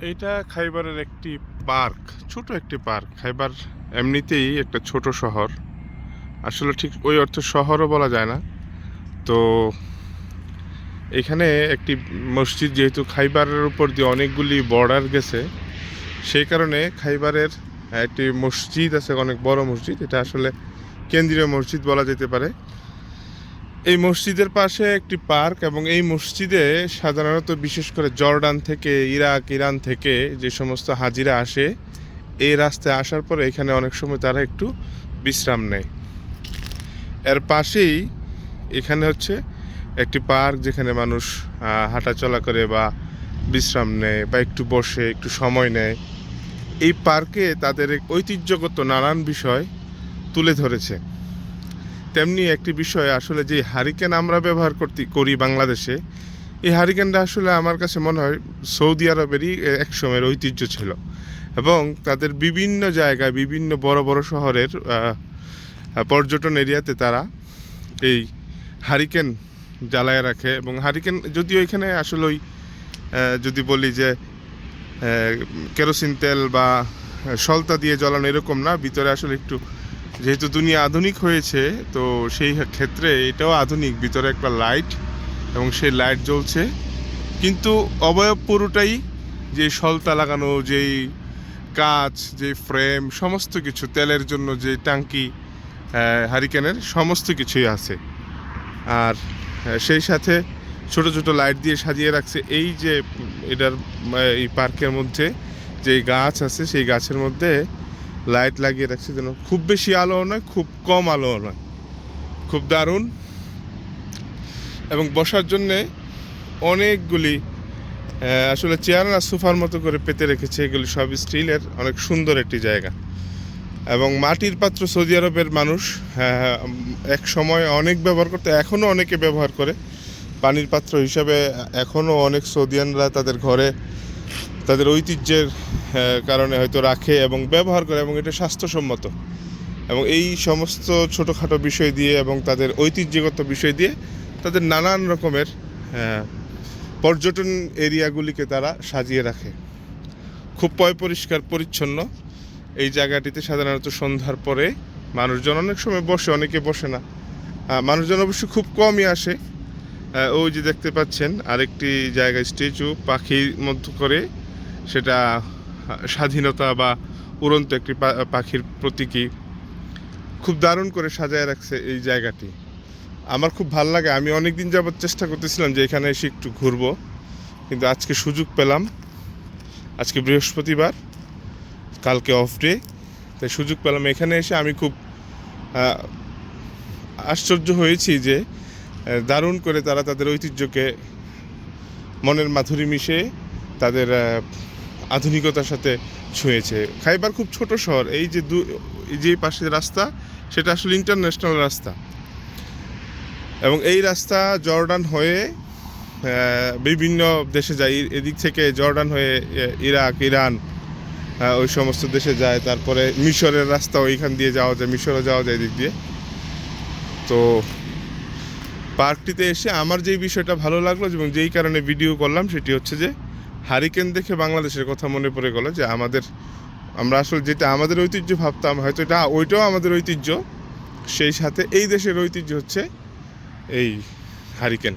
এইটা খাইবারের একটি পার্ক, ছোট একটি পার্ক। খাইবার এমনিতেই একটা ছোট শহর। আসলে ঠিক ওই অর্থে শহরও বলা যায় না। তো এখানে একটি মসজিদ যেহেতু খাইবারের উপর দিয়ে অনেকগুলি বর্ডার গেছে, সেই কারণে খাইবারের একটি মসজিদ আছে, অনেক বড় মসজিদ। এটা আসলে কেন্দ্রীয় মসজিদ বলা যেতে পারে। এই মসজিদের পাশে একটি পার্ক এবং এই মসজিদে সাধারণত বিশেষ করে জর্ডান থেকে ইরাক, ইরান থেকে যে সমস্ত হাজিরা আসে, এই রাস্তায় আসার পরে এখানে অনেক সময় তারা একটু বিশ্রাম নেয়। এর পাশেই এখানে হচ্ছে একটি পার্ক যেখানে মানুষ হাঁটাচলা করে বা বিশ্রাম নেয় বা একটু বসে, একটু সময় নেয়। এই পার্কে তাদের ঐতিহ্যগত নানান বিষয় তুলে ধরেছে। তেমনি একটি বিষয়, আসলে যে হারিকেন আমরা ব্যবহার করতে, করি বাংলাদেশে, এই হারিকেনটা আসলে আমার কাছে মনে হয় সৌদি আরবেরই এক সময়ের ঐতিহ্য ছিল এবং তাদের বিভিন্ন জায়গায়, বিভিন্ন বড় বড় শহরের পর্যটন এরিয়াতে তারা এই হারিকেন জ্বালায় রাখে এবং হারিকেন যদিও এখানে আসলে ওই যদি বলি যে কেরোসিন তেল বা সলতা দিয়ে জ্বালানো এরকম না, ভিতরে আসলে একটু যেহেতু দুনিয়া আধুনিক হয়েছে, তো সেই ক্ষেত্রে এটাও আধুনিক। ভিতরে একটা লাইট এবং সেই লাইট জ্বলছে। কিন্তু অবয়ব পুরোটাই যে সলতা লাগানো, যেই কাচ, যে ফ্রেম সমস্ত কিছু, তেলের জন্য যে টাঙ্কি হারিকেনের সমস্ত কিছুই আছে। আর সেই সাথে ছোট ছোট লাইট দিয়ে সাজিয়ে রাখছে। এই যে এটার, এই পার্কের মধ্যে যে গাছ আছে, সেই গাছের মধ্যে লাইট লাগিয়ে রাখছে যেন খুব বেশি আলো নয় খুব কম আলো নয়। খুব দারুণ। এবং বসার জন্যে অনেকগুলি আসলে চেয়ার না সোফার মতো করে পেতে রেখেছে। এগুলি সব স্টিলের অনেক সুন্দর একটি জায়গা। এবং মাটির পাত্র সৌদি আরবের মানুষ হ্যাঁ, এক সময় অনেক ব্যবহার করতে এখনও অনেকে ব্যবহার করে। পানির পাত্র হিসাবে এখনও অনেক সৌদিয়ানরা তাদের ঘরে তাদের ঐতিহ্যের কারণে হয়তো রাখে এবং ব্যবহার করে এবং এটা স্বাস্থ্যসম্মত। এবং এই সমস্ত ছোটোখাটো বিষয় দিয়ে এবং তাদের ঐতিহ্যগত বিষয় দিয়ে তাদের নানান রকমের আহ, পর্যটন এরিয়াগুলিকে তারা সাজিয়ে রাখে। খুব পয় পরিষ্কার পরিচ্ছন্ন। এই জায়গাটিতে সাধারণত সন্ধ্যার পরে মানুষজন অনেক সময় বসে অনেকে বসে না। মানুষজন অবশ্য খুব কমই আসে। ওই যে দেখতে পাচ্ছেন আরেকটি জায়গায় স্ট্যাচু পাখির মধ্য করে সেটা স্বাধীনতা বা উড়ন্ত একটি পাখির প্রতীকী খুব দারুণ করে সাজায় রাখছে এই জায়গাটি। আমার খুব ভালো লাগে, আমি অনেক দিন যাবত চেষ্টা করতেছিলাম যে এখানে এসে একটু ঘুরবো, কিন্তু আজকে সুযোগ পেলাম। আজকে বৃহস্পতিবার, কালকে অফ ডে তাই সুযোগ পেলাম। এখানে এসে আমি খুব আশ্চর্য হয়েছি যে দারুণ করে তারা তাদের ঐতিহ্যকে মনের মাধুরী মিশে তাদের আধুনিকতার সাথে ছুঁয়েছে। খাইবার খুব ছোট শহর, এই যে দু এই যে পাশে রাস্তা, সেটা আসলে ইন্টারন্যাশনাল রাস্তা। এবং এই রাস্তা জর্ডান হয়ে বিভিন্ন দেশে যায়। এদিক থেকে জর্ডান হয়ে ইরাক, ইরান ওই সমস্ত দেশে যায়। তারপরে মিশরের রাস্তা ওইখান দিয়ে যাওয়া যায় মিশরে যাওয়া যায় এদিক দিয়ে। তো পার্কটিতে এসে আমার যেই বিষয়টা ভালো লাগল এবং যেই কারণে ভিডিও করলাম, সেটি হচ্ছে যে হারিকেন দেখে বাংলাদেশের কথা মনে পড়ে গেল যে আমাদের, আমরা আসলে যেটা আমাদের ঐতিহ্য ভাবতাম, হয়তো এটা ওইটাও আমাদের ঐতিহ্য, সেই সাথে এই দেশের ঐতিহ্য হচ্ছে এই হারিকেন।